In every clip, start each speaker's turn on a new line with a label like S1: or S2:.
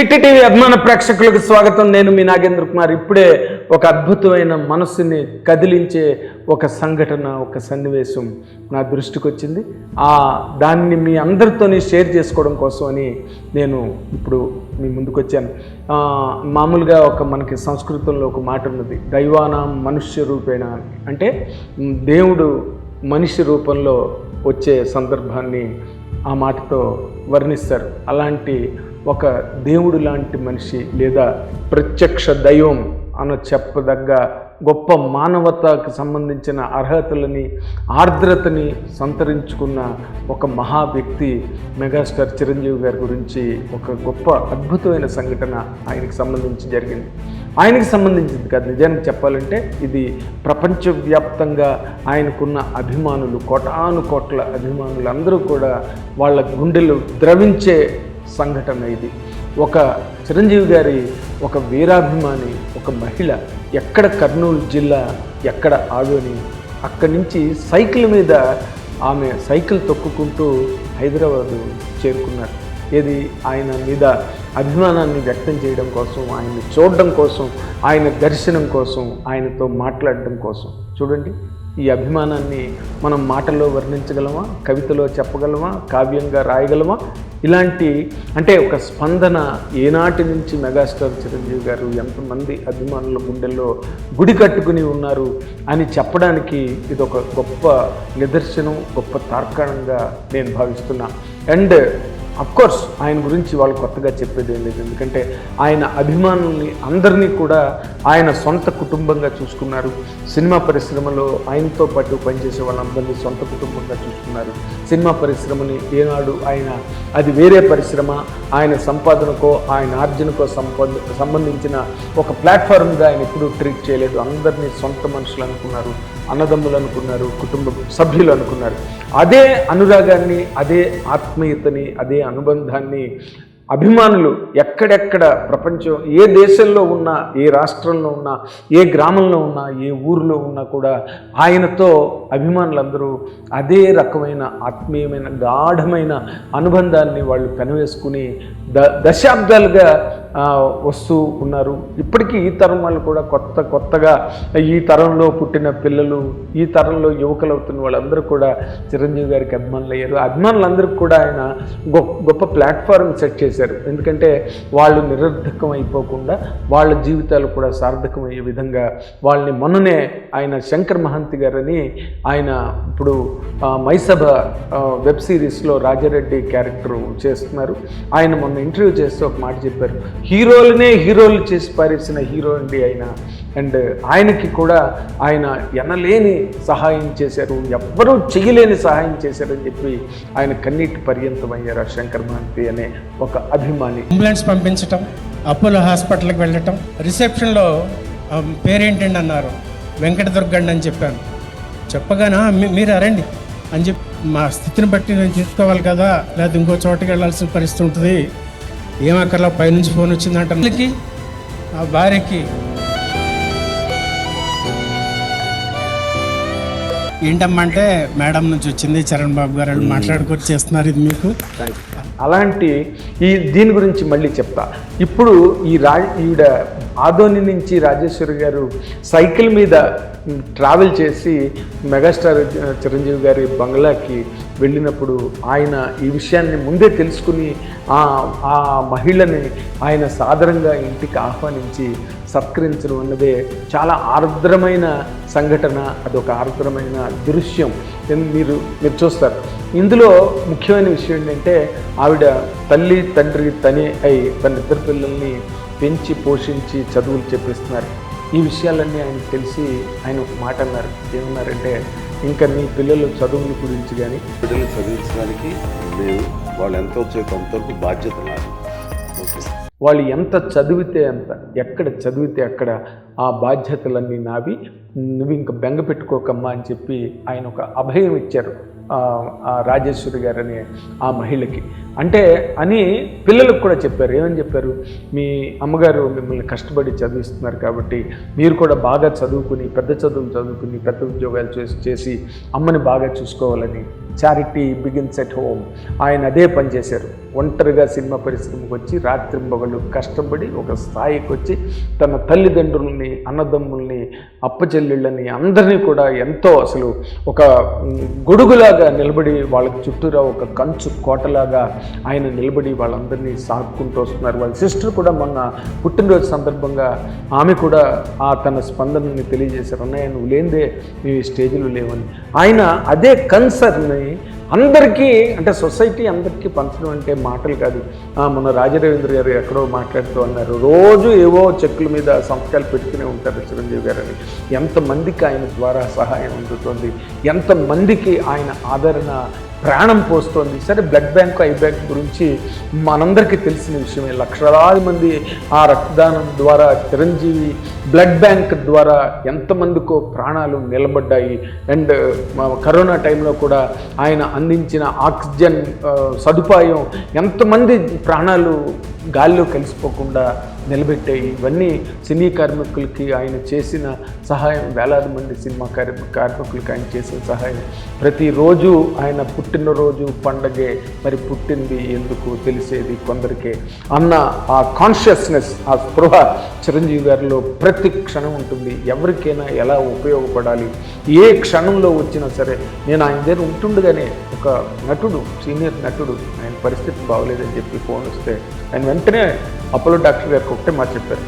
S1: Hit TV అభిమాన ప్రేక్షకులకు స్వాగతం. నేను మీ నాగేంద్ర కుమార్. ఇప్పుడే ఒక అద్భుతమైన మనస్సుని కదిలించే ఒక సంఘటన ఒక సన్నివేశం నా దృష్టికి వచ్చింది. ఆ దాన్ని మీ అందరితోని షేర్ చేసుకోవడం కోసం అని నేను ఇప్పుడు మీ ముందుకు వచ్చాను. మామూలుగా ఒక మనకి సంస్కృతంలో ఒక మాట ఉన్నది దైవానం మనుష్య రూపేణ అంటే దేవుడు మనిషి రూపంలో వచ్చే సందర్భాన్ని ఆ మాటతో వర్ణిస్తారు. అలాంటి ఒక దేవుడు లాంటి మనిషి లేదా ప్రత్యక్ష దైవం అని చెప్పదగ్గ గొప్ప మానవతకు సంబంధించిన అర్హతలని ఆర్ద్రతని సంతరించుకున్న ఒక మహా వ్యక్తి మెగాస్టార్ చిరంజీవి గారి గురించి ఒక గొప్ప అద్భుతమైన సంఘటన ఆయనకి సంబంధించి జరిగింది. ఆయనకి సంబంధించింది కాదు నిజానికి చెప్పాలంటే ఇది ప్రపంచవ్యాప్తంగా ఆయనకున్న అభిమానులు కోటాను కోట్ల అభిమానులు అందరూ కూడా వాళ్ళ గుండెలు ద్రవించే సంఘటన ఇది. ఒక చిరంజీవి గారి ఒక వీరాభిమాని ఒక మహిళ ఎక్కడ కర్నూలు జిల్లా ఎక్కడ ఆదోని అక్కడి నుంచి సైకిల్ మీద ఆమె సైకిల్ తొక్కుకుంటూ హైదరాబాదు చేరుకున్నారు. ఏది? ఆయన మీద అభిమానాన్ని వ్యక్తం చేయడం కోసం ఆయన్ని చూడడం కోసం ఆయన దర్శనం కోసం ఆయనతో మాట్లాడడం కోసం. చూడండి. ఈ అభిమానాన్ని మనం మాటల్లో వర్ణించగలమా? కవితలో చెప్పగలమా? కావ్యంగా రాయగలమా? ఇలాంటి అంటే ఒక స్పందన ఏనాటి నుంచి మెగాస్టార్ చిరంజీవి గారు ఎంతమంది అభిమానుల గుండెల్లో గుడి కట్టుకుని ఉన్నారు అని చెప్పడానికి ఇది ఒక గొప్ప నిదర్శనం గొప్ప తార్కాణంగా నేను భావిస్తున్నా. అండ్ కోర్స్ ఆయన గురించి వాళ్ళు కొత్తగా చెప్పేది ఏం లేదు. ఎందుకంటే ఆయన అభిమానుల్ని అందరినీ కూడా ఆయన సొంత కుటుంబంగా చూసుకున్నారు. సినిమా పరిశ్రమలో ఆయనతో పాటు పనిచేసే వాళ్ళందరినీ సొంత కుటుంబంగా చూసుకున్నారు. సినిమా పరిశ్రమని ఏనాడు ఆయన అది వేరే పరిశ్రమ. ఆయన సంపాదనకో ఆయన ఆర్జనకో సంబంధించిన ఒక ప్లాట్ఫామ్గా ఆయన ఎప్పుడూ ట్రీట్ చేయలేదు. అందరినీ సొంత మనుషులు అనుకున్నారు. అన్నదమ్ములు అనుకున్నారు కుటుంబ సభ్యులు అనుకున్నారు. అదే అనురాగాన్ని అదే ఆత్మీయతని అదే అనుబంధాన్ని అభిమానులు ఎక్కడెక్కడ ప్రపంచం ఏ దేశంలో ఉన్నా ఏ రాష్ట్రంలో ఉన్నా ఏ గ్రామంలో ఉన్నా ఏ ఊరిలో ఉన్నా కూడా ఆయనతో అభిమానులందరూ అదే రకమైన ఆత్మీయమైన గాఢమైన అనుబంధాన్ని వాళ్ళు కనివేసుకుని ద దశాబ్దాలుగా వస్తూ ఉన్నారు. ఇప్పటికీ ఈ తరం వాళ్ళు కూడా కొత్త కొత్తగా ఈ తరంలో పుట్టిన పిల్లలు ఈ తరంలో యువకులు అవుతున్న వాళ్ళందరూ కూడా చిరంజీవి గారికి అభిమానులు అయ్యారు. అభిమానులందరికీ కూడా ఆయన గొప్ప గొప్ప ప్లాట్ఫారం సెట్ చేశారు. ఎందుకంటే వాళ్ళు నిరర్ధకం అయిపోకుండా వాళ్ళ జీవితాలు కూడా సార్థకమయ్యే విధంగా వాళ్ళని మొన్ననే ఆయన శంకర్ మహంతి గారని ఆయన ఇప్పుడు మైసభ వెబ్ సిరీస్లో రాజారెడ్డి క్యారెక్టర్ చేస్తున్నారు. ఆయన మొన్న ఇంటర్వ్యూ చేస్తూ ఒక మాట చెప్పారు. హీరోలనే హీరోలు చేసి పారేసిన హీరో అండి ఆయన. అండ్ ఆయనకి కూడా ఆయన ఎనలేని సహాయం చేశారు. ఎవ్వరూ చేయలేని సహాయం చేశారని చెప్పి ఆయన కన్నీటి పర్యంతం అయ్యారు శంకర్ మహంతి అనే ఒక అభిమాని.
S2: అంబులెన్స్ పంపించటం అపోలో హాస్పిటల్కి వెళ్ళటం రిసెప్షన్లో పేరేంటండి అన్నారు. వెంకట దుర్గండి అని చెప్పాను. చెప్పగానా "మీ- మీరు రండి అని చెప్పి మా స్థితిని బట్టి నేను చూసుకోవాలి కదా లేదా ఇంకో చోటకి వెళ్ళాల్సిన పరిస్థితి ఉంటుంది. ఏమక్కర్లా పైనుంచి ఫోన్ వచ్చిందంట. ఆ భార్యకి. ఏంటమ్మంటే మేడం నుంచి వచ్చింది చరణ్ బాబు గారు వాళ్ళు మాట్లాడుకొని చేస్తున్నారు ఇది మీకు.
S1: అలాంటి ఈ దీని గురించి మళ్ళీ చెప్తా. ఇప్పుడు ఈ రా ఈవిడ ఆదోని నుంచి రాజేశ్వరి గారు సైకిల్ మీద ట్రావెల్ చేసి మెగాస్టార్ చిరంజీవి గారి బంగ్లాకి వెళ్ళినప్పుడు ఆయన ఈ విషయాన్ని ముందే తెలుసుకుని ఆ ఆ మహిళని ఆయన సాదరంగా ఇంటికి ఆహ్వానించి సత్కరించడం అన్నదే చాలా ఆర్ద్రమైన సంఘటన అదొక ఆర్ద్రమైన దృశ్యం. మీరు మీరు చూస్తారు. ఇందులో ముఖ్యమైన విషయం ఏంటంటే ఆవిడ తల్లి తండ్రి తనే అయి తన ఇద్దరు పిల్లల్ని పెంచి పోషించి చదువులు చెప్పిస్తున్నారు. ఈ విషయాలన్నీ ఆయనకు తెలిసి ఆయన ఒక మాట అన్నారు. ఏమన్నారంటే ఇంకా నీ పిల్లలు చదువుల గురించి కానీ
S3: బిడ్డలు చదివించడానికి నేను వాళ్ళు ఎంత అంతవరకు బాధ్యత
S1: వాళ్ళు ఎంత చదివితే అంత ఎక్కడ చదివితే అక్కడ ఆ బాధ్యతలన్నీ నావి. నువ్వు ఇంక బెంగ పెట్టుకోకమ్మా అని చెప్పి ఆయన ఒక అభయం ఇచ్చారు రాజేశ్వరి గారు అనే ఆ మహిళకి. అంటే అని పిల్లలకు కూడా చెప్పారు. ఏమని చెప్పారు? మీ అమ్మగారు మిమ్మల్ని కష్టపడి చదివిస్తున్నారు కాబట్టి మీరు కూడా బాగా చదువుకుని పెద్ద చదువులు చదువుకుని పెద్ద ఉద్యోగాలు చేసి చేసి అమ్మని బాగా చూసుకోవాలని చారిటీ బిగిన్స్ ఎట్ హోమ్ ఆయన అదే పనిచేశారు ఒంటరిగా సినిమా పరిశ్రమకు వచ్చి రాత్రింబగళ్ళు కష్టపడి ఒక స్థాయికి వచ్చి తన తల్లిదండ్రుల్ని అన్నదమ్ముల్ని చెల్లెళ్ళని అందరినీ కూడా ఎంతో అసలు ఒక గొడుగులాగా నిలబడి వాళ్ళకి చుట్టూరా ఒక కంచు కోటలాగా ఆయన నిలబడి వాళ్ళందరినీ సాగుకుంటూ వస్తున్నారు. వాళ్ళ సిస్టర్ కూడా మొన్న పుట్టినరోజు సందర్భంగా ఆమె కూడా ఆ తన స్పందనని తెలియజేశారు. అన్నయ్య నువ్వు లేనిదే మేము ఈ స్టేజ్లో లేవని. ఆయన అదే కన్సర్ని అందరికీ అంటే సొసైటీ అందరికీ పంచడం అంటే మాటలు కాదు. మన రాజరవీంద్ర గారు ఎక్కడో మాట్లాడుతూ అన్నారు. రోజు ఏవో చెక్కుల మీద సంతకాలు పెట్టుకునే ఉంటారు చిరంజీవి గారు అని. ఎంతమందికి ఆయన ద్వారా సహాయం అందుతుంది? ఎంతమందికి ఆయన ఆదరణ ప్రాణం పోస్తోంది. సరే బ్లడ్ బ్యాంక్ ఐ బ్యాంక్ గురించి మనందరికీ తెలిసిన విషయమే. లక్షలాది మంది ఆ రక్తదానం ద్వారా చిరంజీవి బ్లడ్ బ్యాంక్ ద్వారా ఎంతమందికో ప్రాణాలు నిలబడ్డాయి. అండ్ కరోనా టైంలో కూడా ఆయన అందించిన ఆక్సిజన్ సదుపాయం ఎంతమంది ప్రాణాలు గాల్లో కలిసిపోకుండా నిలబెట్టాయి. ఇవన్నీ సినీ కార్మికులకి ఆయన చేసిన సహాయం వేలాది మంది సినిమా కార్మి కార్మికులకి ఆయన చేసిన సహాయం. ప్రతిరోజు ఆయన పుట్టినరోజు పండగే మరి పుట్టింది ఎందుకు తెలిసేది కొందరికే. అన్న ఆ కాన్షియస్నెస్ ఆ స్పృహ చిరంజీవి గారిలో ప్రతి క్షణం ఉంటుంది. ఎవరికైనా ఎలా ఉపయోగపడాలి? ఏ క్షణంలో వచ్చినా సరే నేను ఆయన దగ్గర ఉంటుండగానే ఒక నటుడు సీనియర్ నటుడు ఆయన పరిస్థితి బాగోలేదని చెప్పి ఫోన్ వస్తే ఆయన వెంటనే అపోలో డాక్టర్ గారికి ఒకటే మాట చెప్పారు.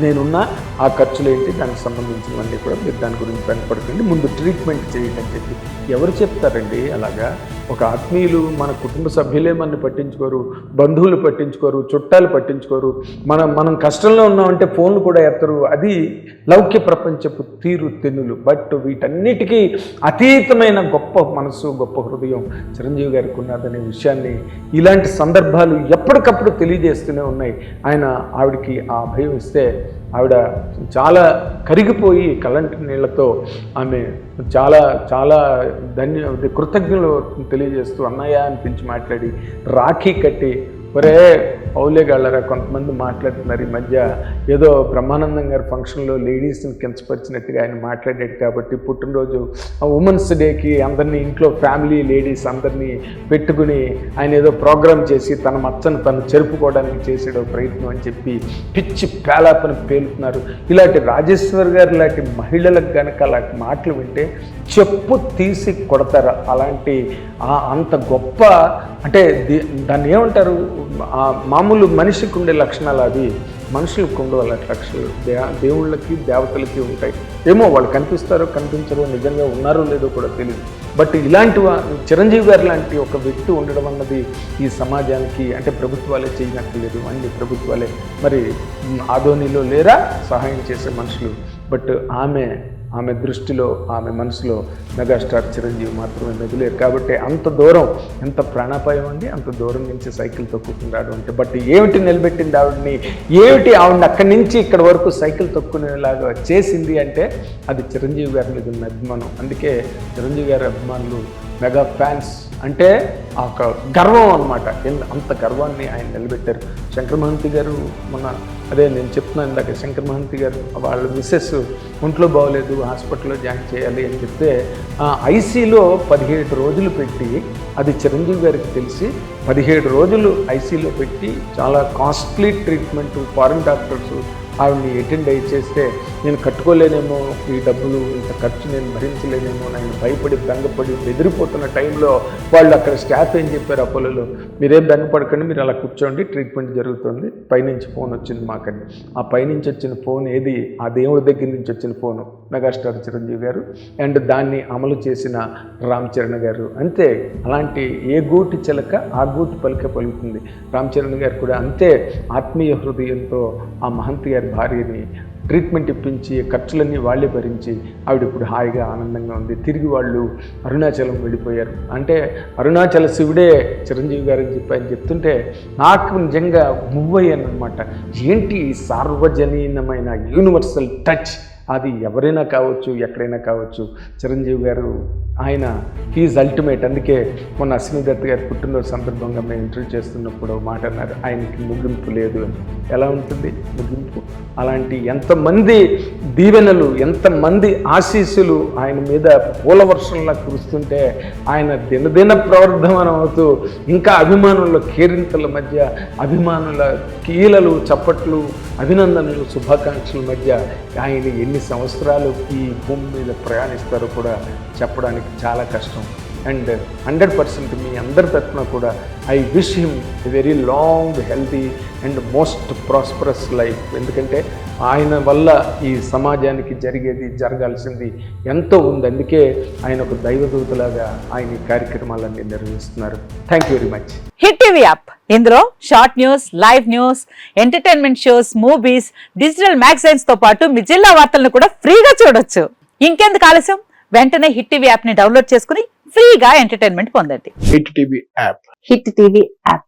S1: నేనున్న ఆ ఖర్చులు ఏంటి? దానికి సంబంధించినవన్నీ కూడా మీరు దాని గురించి వెనపడకండి ముందు ట్రీట్మెంట్ చేయండి అని చెప్పి. ఎవరు చెప్తారండి? అలాగా? ఒక ఆత్మీయులు మన కుటుంబ సభ్యులే మనని పట్టించుకోరు బంధువులు పట్టించుకోరు చుట్టాలు పట్టించుకోరు. మనం మనం కష్టంలో ఉన్నామంటే ఫోన్లు కూడా ఎత్తరు అది లౌక్య ప్రపంచపు తీరు తెన్నులు బట్ వీటన్నిటికీ అతీతమైన గొప్ప మనసు గొప్ప హృదయం చిరంజీవి గారికి ఉన్నదనే విషయాన్ని ఇలాంటి సందర్భాలు ఎప్పటికప్పుడు తెలియజేస్తూనే ఉన్నాయి. ఆయన ఆవిడకి ఆ భయం ఇస్తే ఆవిడ చాలా కరిగిపోయి కలంటి నీళ్ళతో ఆమె చాలా చాలా ధన్య కృతజ్ఞలు తెలియజేస్తూ అన్నయ్య అని పిలిచి మాట్లాడి రాఖీ కట్టి ఒరే పౌలేగాళ్ళరా కొంతమంది మాట్లాడుతున్నారు ఈ మధ్య. ఏదో బ్రహ్మానందం గారి ఫంక్షన్లో లేడీస్ని కించపరిచినట్టుగా ఆయన మాట్లాడాడు కాబట్టి పుట్టినరోజు ఆ ఉమెన్స్ డేకి అందరినీ ఇంట్లో ఫ్యామిలీ లేడీస్ అందరినీ పెట్టుకుని ఆయన ఏదో ప్రోగ్రామ్ చేసి తన మచ్చను తను చెరుపుకోవడానికి చేసాడు ప్రయత్నం అని చెప్పి పిచ్చి పేలాపని పేలుతున్నారు. ఇలాంటి రాజేశ్వర్ గారు లాంటి మహిళలకు కనుక అలాంటి మాటలు వింటే చెప్పు తీసి కొడతారు. అలాంటి అంత గొప్ప అంటే దాన్ని ఏమంటారు? మామూలు మనిషికి ఉండే లక్షణాలు అవి మనుషులకు ఉండవు అలాంటి లక్షణాలు. దే దేవుళ్ళకి దేవతలకి ఉంటాయి. ఏమో వాళ్ళు కనిపిస్తారో కనిపించరో నిజంగా ఉన్నారో లేదో కూడా తెలియదు బట్ ఇలాంటి చిరంజీవి గారు లాంటి ఒక వ్యక్తి ఉండడం అన్నది ఈ సమాజానికి అంటే ప్రభుత్వాలే చేయనట్లేదు అన్ని ప్రభుత్వాలే. మరి ఆధోనిలో లేరా? సహాయం చేసే మనుషులు. బట్ ఆమె ఆమె దృష్టిలో ఆమె మనసులో మెగాస్టార్ చిరంజీవి మాత్రమే మెదిలేరు. కాబట్టి అంత దూరం ఎంత ప్రాణాపాయం అండి అంత దూరం నుంచి సైకిల్ తొక్కుకుని రావడం అంటే బట్ ఏమిటి నిలబెట్టింది ఆవిడని? ఏమిటి ఆవిడని అక్కడి నుంచి ఇక్కడ వరకు సైకిల్ తొక్కునేలాగా చేసింది అంటే అది చిరంజీవి గారి మీద ఉన్న అభిమానం. అందుకే చిరంజీవి గారి అభిమానులు మెగా ఫ్యాన్స్ అంటే ఒక గర్వం అనమాట అంత గర్వాన్ని ఆయన నిలబెట్టారు. శంకర్ మహంతి గారు మొన్న అదే నేను చెప్తున్నాను ఇందాక శంకర్ మహంతి గారు వాళ్ళ మిస్సెస్ ఒంట్లో బాగోలేదు హాస్పిటల్లో జాయిన్ చేయాలి అని చెప్తే ఐసీలో పదిహేడు రోజులు పెట్టి అది చిరంజీవి గారికి తెలిసి పదిహేడు రోజులు ఐసీలో పెట్టి చాలా కాస్ట్లీ ట్రీట్మెంట్ ఫారిన్ డాక్టర్స్ ఆవిడని అటెండ్ అయ్యి చేస్తే నేను కట్టుకోలేనేమో ఈ డబ్బులు ఇంత ఖర్చు నేను భరించలేనేమో నేను భయపడి బెంగపడి బెదిరిపోతున్న టైంలో వాళ్ళు అక్కడ స్టాఫ్ ఏం చెప్పారు అపోలోలో? మీరేం బెంగపడకండి మీరు అలా కూర్చోండి ట్రీట్మెంట్ జరుగుతుంది పైనుంచి ఫోన్ వచ్చింది మాకని ఆ పైనుంచి వచ్చిన ఫోన్ ఏది? ఆ దేవుడి దగ్గర నుంచి వచ్చిన ఫోను. మెగాస్టార్ చిరంజీవి గారు. అండ్ దాన్ని అమలు చేసిన రామ్ చరణ్ గారు. అంతే అలాంటి ఏ గూటి చిలక ఆ గూటి పలిక పలుకుతుంది. రామ్ చరణ్ గారు కూడా అంతే ఆత్మీయ హృదయంతో ఆ మహంతి గారి భార్యని ట్రీట్మెంట్ ఇప్పించి ఖర్చులన్నీ వాళ్ళే భరించి ఆవిడ ఇప్పుడు హాయిగా ఆనందంగా ఉంది. తిరిగి వాళ్ళు అరుణాచలం వెళ్ళిపోయారు. అంటే అరుణాచల శివుడే చిరంజీవి గారు అని చెప్పి ఆయన చెప్తుంటే నాకు నిజంగా మువ్వయ్యాను అనమాట ఏంటి సార్వజనీనమైన యూనివర్సల్ టచ్? అది ఎవరైనా కావచ్చు ఎక్కడైనా కావచ్చు చిరంజీవి గారు ఆయన హీజ్ అల్టిమేట్ అందుకే మొన్న అశ్విని దత్ గారి పుట్టినరోజు సందర్భంగా మేము ఇంటర్వ్యూ చేస్తున్నప్పుడు మాట అన్నారు ఆయనకి ముగింపు లేదు. అని ఎలా ఉంటుంది? ముగింపు? అలాంటి ఎంతమంది దీవెనలు ఎంతమంది ఆశీస్సులు ఆయన మీద పూల వర్షంలా కురుస్తుంటే ఆయన దినదిన ప్రవర్ధమానం అవుతూ ఇంకా అభిమానుల కేరింతల మధ్య అభిమానుల కీలలు చప్పట్లు అభినందనలు శుభాకాంక్షల మధ్య ఆయన ఎన్ని సంవత్సరాలు ఈ భూమి మీద ప్రయాణిస్తారో కూడా చెప్పడానికి చాలా కష్టం. అండ్ హండ్రెడ్ పర్సెంట్ మీ అందరి తరఫున కూడా I wish him very long healthy and most prosperous life. ఎందుకంటే ఆయన వల్ల ఈ సమాజానికి జరిగేది జరగాల్సింది ఎంతో ఉంది. అందుకే ఆయన ఒక దైవదూతలాగా ఆయన ఈ కార్యక్రమాలన్నీ నిర్వహిస్తున్నారు. Thank you very much
S4: Hit TV app. ఇందులో short news live news entertainment shows movies digital మ్యాగజైన్స్తో పాటు మీ జిల్లా వార్తలను కూడా ఫ్రీగా చూడొచ్చు. ఇంకెందుకు ఆలస్యం? వెంటనే హిట్ టీవీ యాప్ని డౌన్లోడ్ చేసుకుని ఫ్రీగా ఎంటర్టైన్మెంట్ పొందండి.
S5: Hit TV app.
S4: Hit TV app.